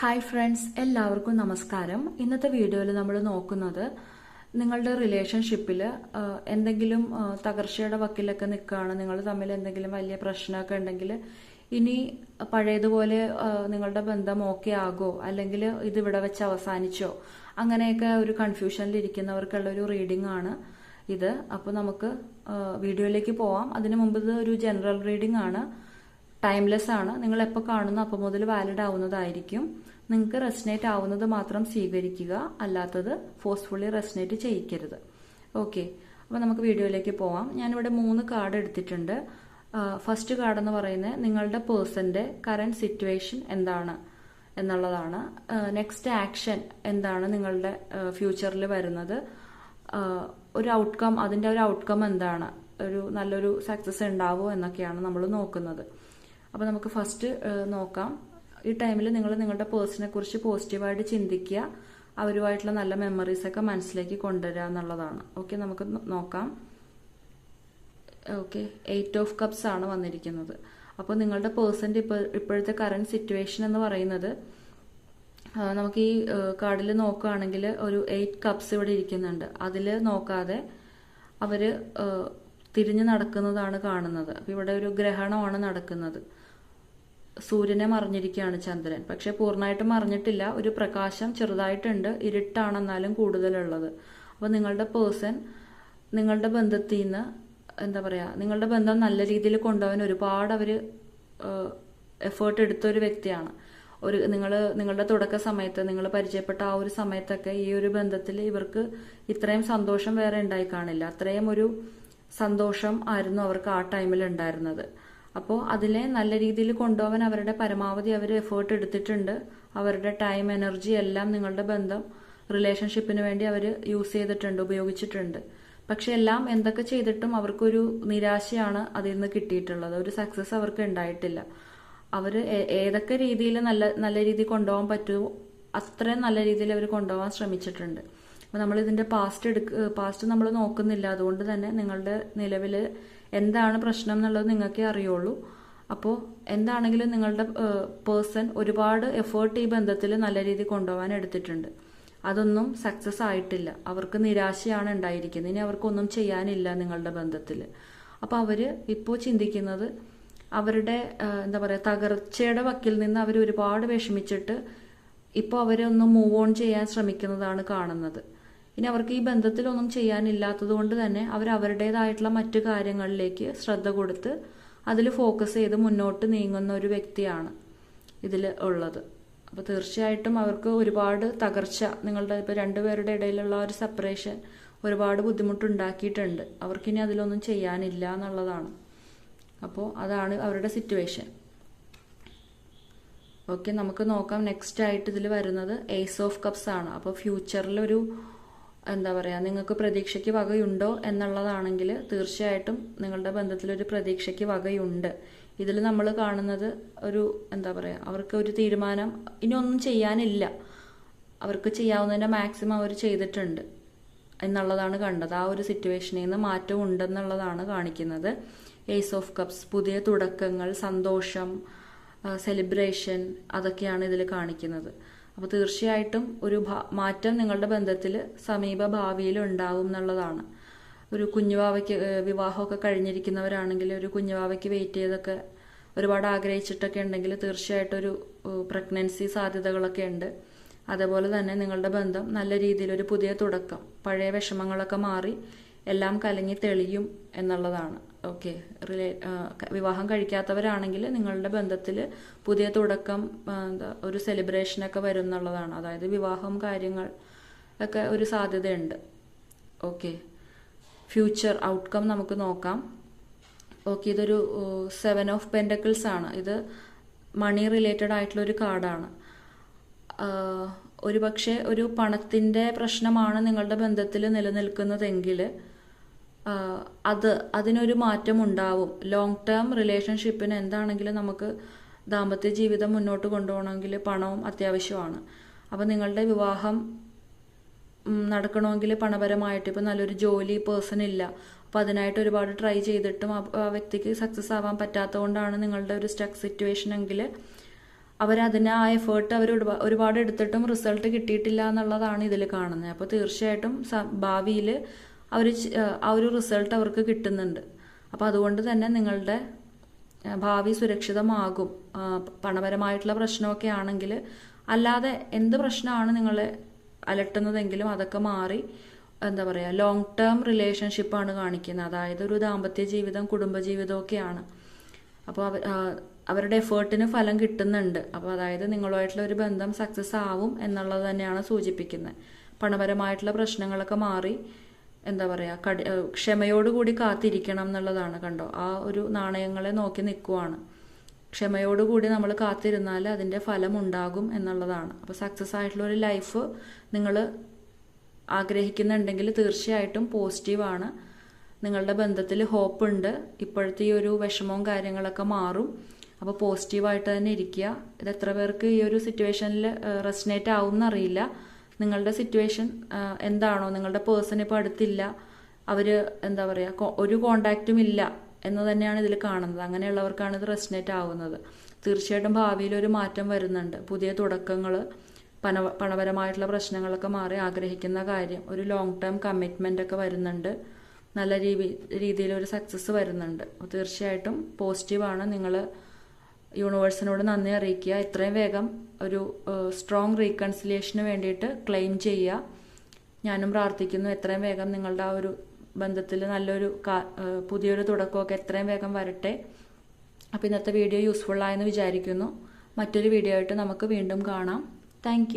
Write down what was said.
Hi friends എല്ലാവർക്കും നമസ്കാരം. ഇന്നത്തെ വീഡിയോയിൽ നമ്മൾ നോക്കുന്നത് നിങ്ങളുടെ റിലേഷൻഷിപ്പിൽ എന്തെങ്കിലും തകർച്ചയുടെ വക്കിലൊക്കെ നിൽക്കുകയാണ് നിങ്ങൾ തമ്മിൽ എന്തെങ്കിലും വലിയ പ്രശ്നമൊക്കെ ഉണ്ടെങ്കിൽ ഇനി പഴയതുപോലെ നിങ്ങളുടെ ബന്ധം ഓക്കെ ആകോ? അല്ലെങ്കിൽ ഇത് ഇവിടെ വെച്ച് അവസാനിച്ചോ? അങ്ങനെയൊക്കെ ഒരു കൺഫ്യൂഷനിൽ ഇരിക്കുന്നവർക്കുള്ള ഒരു റീഡിംഗ് ആണ് ഇത്. അപ്പോൾ നമുക്ക് വീഡിയോയിലേക്ക് പോവാം. അതിനു മുമ്പ് ഇത് ഒരു ജനറൽ റീഡിംഗ് ആണ്. ടൈംലെസ് ആണ്. നിങ്ങൾ എപ്പോൾ കാണുന്ന അപ്പോൾ മുതൽ വാലിഡ് ആവുന്നതായിരിക്കും. നിങ്ങൾക്ക് റെസിനേറ്റ് ആവുന്നത് മാത്രം സ്വീകരിക്കുക. അല്ലാത്തത് ഫോഴ്സ്ഫുള്ളി റെസിനേറ്റ് ചെയ്യിക്കരുത്. ഓക്കെ അപ്പോൾ നമുക്ക് വീഡിയോയിലേക്ക് പോവാം. ഞാനിവിടെ മൂന്ന് കാർഡ് എടുത്തിട്ടുണ്ട്. ഫസ്റ്റ് കാർഡ് എന്ന് പറയുന്നത് നിങ്ങളുടെ പേഴ്സന്റെ കറന്റ് സിറ്റുവേഷൻ എന്താണ് എന്നുള്ളതാണ്. നെക്സ്റ്റ് ആക്ഷൻ എന്താണ് നിങ്ങളുടെ ഫ്യൂച്ചറിൽ വരുന്നത്. ഒരു ഔട്ട്കം അതിന്റെ ഒരു ഔട്ട്കം എന്താണ്? ഒരു നല്ലൊരു സക്സസ് ഉണ്ടാവുമോ എന്നൊക്കെയാണ് നമ്മൾ നോക്കുന്നത്. അപ്പോൾ നമുക്ക് ഫസ്റ്റ് നോക്കാം. ഈ ടൈമിൽ നിങ്ങൾ നിങ്ങളുടെ പേഴ്സണെ കുറിച്ച് പോസിറ്റീവായിട്ട് ചിന്തിക്കുക. അവരുമായിട്ടുള്ള നല്ല മെമ്മറീസ് ഒക്കെ മനസ്സിലേക്ക് കൊണ്ടുവരിക എന്നുള്ളതാണ്. ഓക്കെ നമുക്ക് നോക്കാം. ഓക്കെ എയ്റ്റ് ഓഫ് കപ്സ് ആണ് വന്നിരിക്കുന്നത്. അപ്പോൾ നിങ്ങളുടെ പേഴ്സന്റെ ഇപ്പോൾ ഇപ്പോഴത്തെ കറണ്ട് സിറ്റുവേഷൻ എന്ന് പറയുന്നത് നമുക്ക് ഈ കാർഡിൽ നോക്കുകയാണെങ്കിൽ ഒരു എയ്റ്റ് കപ്സ് ഇവിടെ ഇരിക്കുന്നുണ്ട്. അതിൽ നോക്കാതെ അവർ തിരിഞ്ഞു നടക്കുന്നതാണ് കാണുന്നത്. അപ്പോൾ ഇവിടെ ഒരു ഗ്രഹണമാണ് നടക്കുന്നത്. സൂര്യനെ മറിഞ്ഞിരിക്കുകയാണ് ചന്ദ്രൻ. പക്ഷെ പൂർണമായിട്ട് മറിഞ്ഞിട്ടില്ല. ഒരു പ്രകാശം ചെറുതായിട്ടുണ്ട്. ഇരുട്ടാണെന്നാലും കൂടുതലുള്ളത്. അപ്പോൾ നിങ്ങളുടെ പേഴ്സൺ നിങ്ങളുടെ ബന്ധത്തിൽ നിന്ന് എന്താ പറയുക നിങ്ങളുടെ ബന്ധം നല്ല രീതിയിൽ കൊണ്ടുപോകാൻ ഒരുപാട് അവർ എഫേർട്ട് എടുത്ത ഒരു വ്യക്തിയാണ്. ഒരു നിങ്ങൾ നിങ്ങളുടെ തുടക്ക സമയത്ത് നിങ്ങൾ പരിചയപ്പെട്ട ആ ഒരു സമയത്തൊക്കെ ഈ ഒരു ബന്ധത്തിൽ ഇവർക്ക് ഇത്രയും സന്തോഷം വേറെ ഉണ്ടായി കാണില്ല. അത്രയും ഒരു സന്തോഷം ആയിരുന്നു അവർക്ക് ആ ടൈമിൽ ഉണ്ടായിരുന്നത്. അപ്പോൾ അതിലെ നല്ല രീതിയിൽ കൊണ്ടുപോകാൻ അവരുടെ പരമാവധി അവർ എഫേർട്ട് എടുത്തിട്ടുണ്ട്. അവരുടെ ടൈം എനർജി എല്ലാം നിങ്ങളുടെ ബന്ധം റിലേഷൻഷിപ്പിന് വേണ്ടി അവർ യൂസ് ചെയ്തിട്ടുണ്ട് ഉപയോഗിച്ചിട്ടുണ്ട്. പക്ഷെ എല്ലാം എന്തൊക്കെ ചെയ്തിട്ടും അവർക്കൊരു നിരാശയാണ് അതിൽ നിന്ന് കിട്ടിയിട്ടുള്ളത്. ഒരു സക്സസ് അവർക്ക് ഉണ്ടായിട്ടില്ല. അവർ ഏതൊക്കെ രീതിയിൽ നല്ല നല്ല രീതിയിൽ കൊണ്ടുപോകാൻ പറ്റുമോ അത്രയും നല്ല രീതിയിൽ അവർ കൊണ്ടുപോകാൻ ശ്രമിച്ചിട്ടുണ്ട്. അപ്പോൾ നമ്മൾ ഇതിന്റെ പാസ്റ്റ് എടുക്ക പാസ്റ്റ് നമ്മൾ നോക്കുന്നില്ല. അതുകൊണ്ട് തന്നെ നിങ്ങളുടെ നിലവിൽ എന്താണ് പ്രശ്നം എന്നുള്ളത് നിങ്ങൾക്കേ അറിയുള്ളൂ. അപ്പോൾ എന്താണെങ്കിലും നിങ്ങളുടെ പേഴ്സൺ ഒരുപാട് എഫേർട്ട് ഈ ബന്ധത്തിൽ നല്ല രീതിയിൽ കൊണ്ടുപോകാൻ എടുത്തിട്ടുണ്ട്. അതൊന്നും സക്സസ് ആയിട്ടില്ല. അവർക്ക് നിരാശയാണ് ഉണ്ടായിരിക്കുന്നത്. ഇനി അവർക്കൊന്നും ചെയ്യാനില്ല നിങ്ങളുടെ ബന്ധത്തിൽ. അപ്പോൾ അവർ ഇപ്പോൾ ചിന്തിക്കുന്നത് അവരുടെ എന്താ പറയുക തകർച്ചയുടെ വക്കിൽ നിന്ന് അവർ ഒരുപാട് വിഷമിച്ചിട്ട് ഇപ്പോൾ അവരൊന്ന് മൂവ് ഓൺ ചെയ്യാൻ ശ്രമിക്കുന്നതാണ് കാണുന്നത്. ഇനി അവർക്ക് ഈ ബന്ധത്തിലൊന്നും ചെയ്യാനില്ലാത്തത് കൊണ്ട് തന്നെ അവർ അവരുടേതായിട്ടുള്ള മറ്റു കാര്യങ്ങളിലേക്ക് ശ്രദ്ധ കൊടുത്ത് അതിൽ ഫോക്കസ് ചെയ്ത് മുന്നോട്ട് നീങ്ങുന്ന ഒരു വ്യക്തിയാണ് ഇതിൽ ഉള്ളത്. അപ്പോൾ തീർച്ചയായിട്ടും അവർക്ക് ഒരുപാട് തകർച്ച നിങ്ങളുടെ ഇപ്പോൾ രണ്ടുപേരുടെ ഇടയിലുള്ള ഒരു സെപ്പറേഷൻ ഒരുപാട് ബുദ്ധിമുട്ടുണ്ടാക്കിയിട്ടുണ്ട്. അവർക്കിനി അതിലൊന്നും ചെയ്യാനില്ല എന്നുള്ളതാണ്. അപ്പോൾ അതാണ് അവരുടെ സിറ്റുവേഷൻ ഓക്കെ നമുക്ക് നോക്കാം. നെക്സ്റ്റ് ആയിട്ട് ഇതിൽ വരുന്നത് ഏസ് ഓഫ് കപ്സ് ആണ്. അപ്പോൾ ഫ്യൂച്ചറിലൊരു എന്താ പറയുക നിങ്ങൾക്ക് പ്രതീക്ഷയ്ക്ക് വകയുണ്ടോ എന്നുള്ളതാണെങ്കിൽ തീർച്ചയായിട്ടും നിങ്ങളുടെ ബന്ധത്തിലൊരു പ്രതീക്ഷയ്ക്ക് വകയുണ്ട്. ഇതിൽ നമ്മൾ കാണുന്നത് ഒരു എന്താ പറയുക അവർക്ക് ഒരു തീരുമാനം ഇനി ഒന്നും ചെയ്യാനില്ല. അവർക്ക് ചെയ്യാവുന്നതിന്റെ മാക്സിമം അവർ ചെയ്തിട്ടുണ്ട് എന്നുള്ളതാണ് കണ്ടത്. ആ ഒരു സിറ്റുവേഷനിൽ നിന്ന് മാറ്റം ഉണ്ടെന്നുള്ളതാണ് കാണിക്കുന്നത്. ഏസ് ഓഫ് കപ്സ് പുതിയ തുടക്കങ്ങൾ സന്തോഷം സെലിബ്രേഷൻ അതൊക്കെയാണ് ഇതിൽ കാണിക്കുന്നത്. അപ്പോൾ തീർച്ചയായിട്ടും ഒരു മാറ്റം നിങ്ങളുടെ ബന്ധത്തിൽ സമീപ ഭാവിയിൽ ഉണ്ടാവും എന്നുള്ളതാണ്. ഒരു കുഞ്ഞുവാവയ്ക്ക് വിവാഹമൊക്കെ കഴിഞ്ഞിരിക്കുന്നവരാണെങ്കിൽ ഒരു കുഞ്ഞുവാവയ്ക്ക് വെയിറ്റ് ചെയ്തൊക്കെ ഒരുപാട് ആഗ്രഹിച്ചിട്ടൊക്കെ ഉണ്ടെങ്കിൽ തീർച്ചയായിട്ടും ഒരു പ്രഗ്നൻസി സാധ്യതകളൊക്കെ ഉണ്ട്. അതേപോലെ തന്നെ നിങ്ങളുടെ ബന്ധം നല്ല രീതിയിൽ ഒരു പുതിയ തുടക്കം പഴയ വിഷമങ്ങളൊക്കെ മാറി എല്ലാം കലങ്ങി തെളിയും എന്നുള്ളതാണ്. ഓക്കെ റിലേ വിവാഹം കഴിക്കാത്തവരാണെങ്കിൽ നിങ്ങളുടെ ബന്ധത്തിൽ പുതിയ തുടക്കം എന്താ ഒരു സെലിബ്രേഷനൊക്കെ വരും എന്നുള്ളതാണ്. അതായത് വിവാഹം കാര്യങ്ങൾ ഒക്കെ ഒരു സാധ്യതയുണ്ട്. ഓക്കെ ഫ്യൂച്ചർ ഔട്ട്കം നമുക്ക് നോക്കാം. ഓക്കെ ഇതൊരു സെവൻ ഓഫ് പെൻഡക്കിൾസ് ആണ്. ഇത് മണി റിലേറ്റഡ് ആയിട്ടുള്ള ഒരു കാർഡാണ് ഒരു പക്ഷേ ഒരു പണത്തിന്റെ പ്രശ്നമാണ് നിങ്ങളുടെ ബന്ധത്തിൽ നിലനിൽക്കുന്നതെങ്കിൽ അത് അതിനൊരു മാറ്റം ഉണ്ടാവും ലോങ് ടേം റിലേഷൻഷിപ്പിന് എന്താണെങ്കിലും നമുക്ക് ദാമ്പത്യ ജീവിതം മുന്നോട്ട് കൊണ്ടുപോകണമെങ്കിൽ പണവും അത്യാവശ്യമാണ്. അപ്പോൾ നിങ്ങളുടെ വിവാഹം നടക്കണമെങ്കിൽ പണപരമായിട്ട് ഇപ്പം നല്ലൊരു ജോലി പേഴ്സൺ ഇല്ല. അപ്പം അതിനായിട്ട് ഒരുപാട് ട്രൈ ചെയ്തിട്ടും ആ വ്യക്തിക്ക് സക്സസ് ആവാൻ പറ്റാത്തതുകൊണ്ടാണ് നിങ്ങളുടെ ഒരു സ്റ്റക്ക് സിറ്റുവേഷൻ എങ്കിൽ അവരതിന് ആ എഫേർട്ട് അവർ ഒരുപാട് എടുത്തിട്ടും റിസൾട്ട് കിട്ടിയിട്ടില്ല എന്നുള്ളതാണ് ഇതിൽ കാണുന്നത്. അപ്പോൾ തീർച്ചയായിട്ടും ഭാവിയിൽ അവർ ആ ഒരു റിസൾട്ട് അവർക്ക് കിട്ടുന്നുണ്ട്. അപ്പോൾ അതുകൊണ്ട് തന്നെ നിങ്ങളുടെ ഭാവി സുരക്ഷിതമാകും. പണപരമായിട്ടുള്ള പ്രശ്നമൊക്കെ ആണെങ്കിൽ അല്ലാതെ എന്ത് പ്രശ്നമാണ് നിങ്ങളെ അലട്ടുന്നതെങ്കിലും അതൊക്കെ മാറി എന്താ പറയുക ലോങ് ടേം റിലേഷൻഷിപ്പാണ് കാണിക്കുന്നത്. അതായത് ഒരു ദാമ്പത്യ ജീവിതം കുടുംബജീവിതമൊക്കെയാണ് അപ്പോൾ അവർ അവരുടെ എഫേർട്ടിന് ഫലം കിട്ടുന്നുണ്ട്. അപ്പോൾ അതായത് നിങ്ങളുമായിട്ടുള്ള ഒരു ബന്ധം സക്സസ് ആവും എന്നുള്ളത് തന്നെയാണ് സൂചിപ്പിക്കുന്നത്. പണപരമായിട്ടുള്ള പ്രശ്നങ്ങളൊക്കെ മാറി എന്താ പറയുക കടി ക്ഷമയോടുകൂടി കാത്തിരിക്കണം എന്നുള്ളതാണ് കണ്ടോ? ആ ഒരു നാണയങ്ങളെ നോക്കി നിൽക്കുവാണ് ക്ഷമയോടുകൂടി നമ്മൾ കാത്തിരുന്നാൽ അതിന്റെ ഫലം ഉണ്ടാകും എന്നുള്ളതാണ്. അപ്പോൾ സക്സസ് ആയിട്ടുള്ള ഒരു ലൈഫ് നിങ്ങൾ ആഗ്രഹിക്കുന്നുണ്ടെങ്കിൽ തീർച്ചയായിട്ടും പോസിറ്റീവാണ് നിങ്ങളുടെ ബന്ധത്തിൽ ഹോപ്പ് ഉണ്ട്. ഇപ്പോഴത്തെ ഈ ഒരു വിഷമവും കാര്യങ്ങളൊക്കെ മാറും. അപ്പോൾ പോസിറ്റീവായിട്ട് തന്നെ ഇരിക്കുക. ഇത് എത്ര പേർക്ക് ഈ ഒരു സിറ്റുവേഷനിൽ റെസിനേറ്റ് ആവും എന്നറിയില്ല നിങ്ങളുടെ സിറ്റുവേഷൻ എന്താണോ? നിങ്ങളുടെ പേഴ്സൺ ഇപ്പോൾ അടുത്തില്ല. അവർ എന്താ പറയുക ഒരു കോണ്ടാക്റ്റും ഇല്ല എന്ന് തന്നെയാണ് ഇതിൽ കാണുന്നത്. അങ്ങനെയുള്ളവർക്കാണ് ഇത് റെസ്റ്റിനേറ്റ് ആവുന്നത്. തീർച്ചയായിട്ടും ഭാവിയിൽ ഒരു മാറ്റം വരുന്നുണ്ട്. പുതിയ തുടക്കങ്ങൾ പണ പണപരമായിട്ടുള്ള പ്രശ്നങ്ങളൊക്കെ മാറി ആഗ്രഹിക്കുന്ന കാര്യം. ഒരു ലോങ് ടേം കമ്മിറ്റ്മെന്റ് ഒക്കെ വരുന്നുണ്ട്. നല്ല രീതി രീതിയിൽ ഒരു സക്സസ് വരുന്നുണ്ട് തീർച്ചയായിട്ടും പോസിറ്റീവാണ് നിങ്ങൾ യൂണിവേഴ്സിനോട് നന്ദി അറിയിക്കുക. എത്രയും വേഗം ഒരു സ്ട്രോങ് റീകൺസിലിയേഷന് വേണ്ടിയിട്ട് ക്ലെയിം ചെയ്യുക. ഞാനും പ്രാർത്ഥിക്കുന്നു എത്രയും വേഗം നിങ്ങളുടെ ആ ഒരു ബന്ധത്തിൽ നല്ലൊരു പുതിയൊരു തുടക്കമൊക്കെ എത്രയും വേഗം വരട്ടെ. അപ്പോൾ ഇന്നത്തെ വീഡിയോ യൂസ്ഫുൾ ആയെന്ന് വിചാരിക്കുന്നു. മറ്റൊരു വീഡിയോ ആയിട്ട് നമുക്ക് വീണ്ടും കാണാം. താങ്ക്